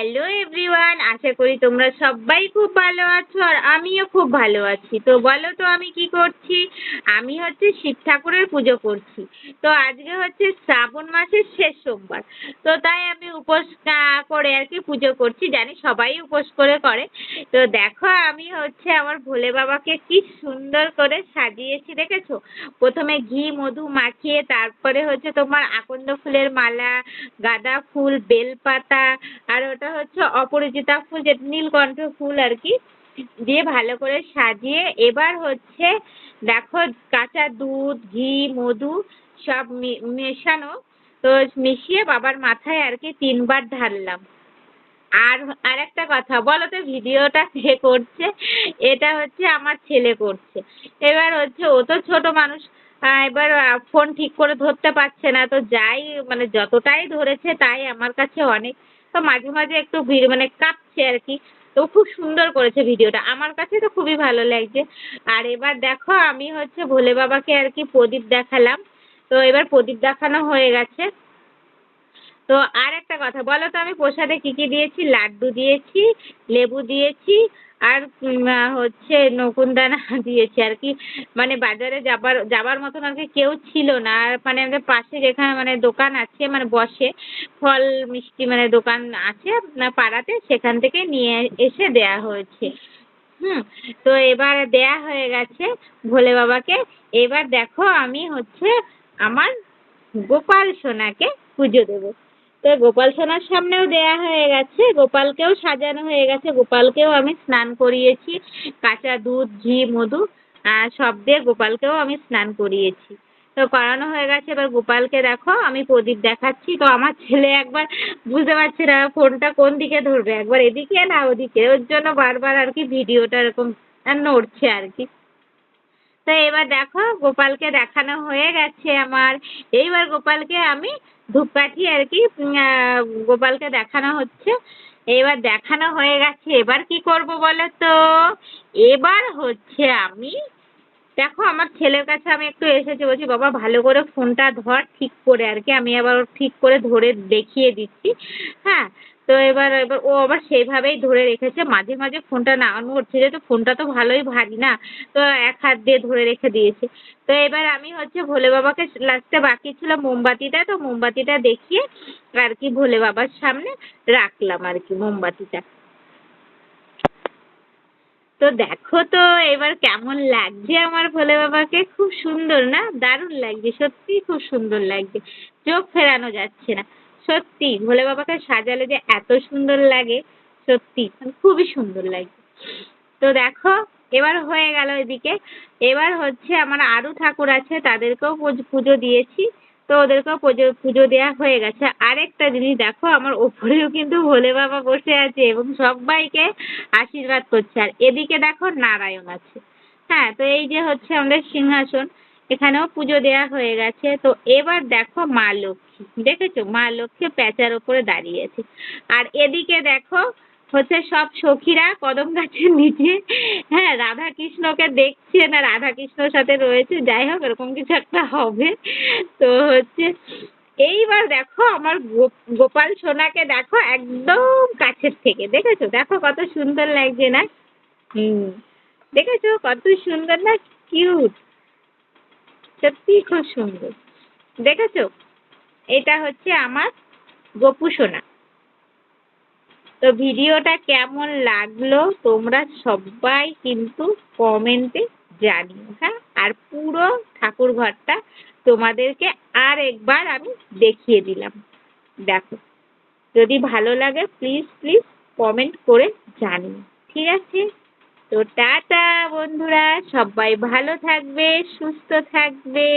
Hello everyone আশা করি তোমরা সবাই খুব ভালো আছো আর আমিও খুব ভালো আছি। তো বলো তো আমি কি করছি? আমি হচ্ছে শিব ঠাকুরের পুজো করছি। তো আজকে হচ্ছে শ্রাবণ মাসের শেষ সোমবার। তো তাই আমি উপোস করে আর কি পুজো করছি, জানি সবাই উপোস করে করে। তো দেখো আমি হচ্ছে আমার ভোলে বাবাকে কি সুন্দর করে সাজিয়েছি, দেখেছ? প্রথমে ঘি, মধু মাখিয়ে তারপরে হচ্ছে তোমার আকন্দ ফুলের মালা, গাঁদা ফুল, বেলপাতা, আর ওটা হচ্ছে অপরাজিতা ফুল যেটা নীলকণ্ঠ ফুল আর কি, দিয়ে ভালো করে সাজিয়ে এবার হচ্ছে দেখো কাঁচা দুধ, ঘি, মধু সব মেশানো। তো মিশিয়ে বাবার মাথায় আর কি তিনবার ঢাললাম। আর আর একটা কথা বলো তো ভিডিওটা কে করছে? এটা হচ্ছে আমার ছেলে করছে। এবার হচ্ছে ও তো ছোট মানুষ এবার ফোন ঠিক করে ধরতে পারছে না। তো যাই মানে যতটাই ধরেছে তাই আমার কাছে অনেক তো মাঝে মাঝে একটু ভিড় মানে কাঁপছে আর কি। তো খুব সুন্দর করেছে ভিডিওটা। আমার কাছে তো খুবই ভালো লাগছে। আর এবার দেখো, আমি হচ্ছে ভোলে বাবাকে আর কি প্রদীপ দেখালাম। তো এবার প্রদীপ দেখানো হয়ে গেছে। তো আর একটা কথা, বলো তো আমি প্রসাদে কি কি দিয়েছি? লাড্ডু দিয়েছি, লেবু দিয়েছি আর হচ্ছে নকুনদানা দিয়েছি আর কি। মানে বাজারে যাবার যাবার মতন আর কি কেউ ছিল না। আর মানে আমাদের পাশে যেখানে মানে দোকান আছে মানে বসে, ফল, মিষ্টি মানে দোকান আছে পাড়াতে, সেখান থেকে নিয়ে এসে দেয়া হয়েছে। হুম, তো এবার দেয়া হয়ে গেছে ভোলে বাবাকে। এবার দেখো আমি হচ্ছে আমার গোপাল সোনাকে পুজো দেবো। তো গোপাল সোনার সামনেও দেয়া হয়ে গেছে। গোপালকেও সাজানো হয়ে গেছে। গোপালকেও আমি স্নান করিয়েছি। কাঁচা দুধ ঘি মধু আহ, সব দিয়ে গোপালকেও আমি স্নান করিয়েছি। তো করানো হয়ে গেছে। এবার গোপালকে দেখো আমি প্রদীপ দেখাচ্ছি। তো আমার ছেলে একবার বুঝতে পারছে না ফোনটা কোন দিকে ধরবে? একবার এদিকে না ওদিকে। ওর জন্য বারবার আর কি ভিডিওটা এরকম নড়ছে আর কি। তো এবার দেখো গোপালকে দেখানো হয়ে গেছে আমার। এইবার গোপালকে আমি ধূপকাঠি আর কি গোপালকে দেখানো হচ্ছে। এবার দেখানো হয়ে গেছে, এবার কি করব বলো তো? এবার হচ্ছে আমি, দেখো আমার ছেলের কাছে আমি একটু এসেছি, বলছি, বাবা, ভালো করে ফোনটা ধর, ঠিক করে আর কি, আমি আবার ঠিক করে ধরে দেখিয়ে দিচ্ছি। হ্যাঁ তো এবার এবার ও আবার সেইভাবেই ধরে রেখেছে। মাঝে মাঝে ফোনটা নাড়ানো হচ্ছে, যেহেতু ফোনটা তো ভালোই ভারী না, তো এক হাত দিয়ে ধরে রেখে দিয়েছে। তো এবার আমি হচ্ছে ভোলে বাবাকে লাস্টে বাকি ছিল মোমবাতিটা, তো মোমবাতিটা দেখিয়ে আর কি ভোলে বাবার সামনে রাখলাম আর কি মোমবাতিটা। তো দেখো তো এবার কেমন লাগছে আমার ভোলে বাবাকে? খুব সুন্দর না? দারুণ লাগছে সত্যি খুব সুন্দর লাগছে। চোখ ফেরানো যাচ্ছে না। সত্যি, ভোলে বাবাকে সাজালে যে এত সুন্দর লাগে, সত্যি মানে খুবই সুন্দর লাগছে তো দেখো, এবার হয়ে গেল এদিকে। এবার হচ্ছে আমার আরও ঠাকুর আছে, তাদেরকেও পুজো দিয়েছি। তো ওদেরকেও পুজো পুজো দেওয়া হয়ে গেছে। আরেকটা জিনিস দেখো, আমার ওপরেও কিন্তু ভোলে বাবা বসে আছে এবং সবাইকে আশীর্বাদ করছে। আর এদিকে দেখো নারায়ণ আছে। হ্যাঁ তো এই যে হচ্ছে আমাদের সিংহাসন এখানেও পুজো দেওয়া হয়ে গেছে। তো এবার দেখো মা লক্ষ্মী, দেখেছ? মা লক্ষ্মী প্যাঁচার ওপরে দাঁড়িয়ে আছে। আর এদিকে দেখো, হচ্ছে সব সখীরা কদম গাছের নিচে হ্যাঁ রাধা কৃষ্ণকে দেখছে না রাধা কৃষ্ণর সাথে রয়েছে। যাই হোক, এরকম কিছু একটা হবে। তো হচ্ছে, এইবার দেখো আমার গোপাল সোনাকে দেখো একদম কাছের থেকে। দেখেছ? দেখো কত সুন্দর লাগছে না? হুম, দেখেছ? কত সুন্দর না? কিউট সত্যি খুব সুন্দর। দেখেছ? এটা হচ্ছে আমার গোপু সোনা। তো ভিডিওটা কেমন লাগল তোমরা সবাই কিন্তু কমেন্টে জানিও হ্যাঁ? আর পুরো ঠাকুর ঘরটা তোমাদেরকে আর একবার আমি দেখিয়ে দিলাম। দেখো, যদি ভালো লাগে প্লিজ প্লিজ কমেন্ট করে জানিও, ঠিক আছে? তো টাটা বন্ধুরা সবাই ভালো থাকবে সুস্থ থাকবে।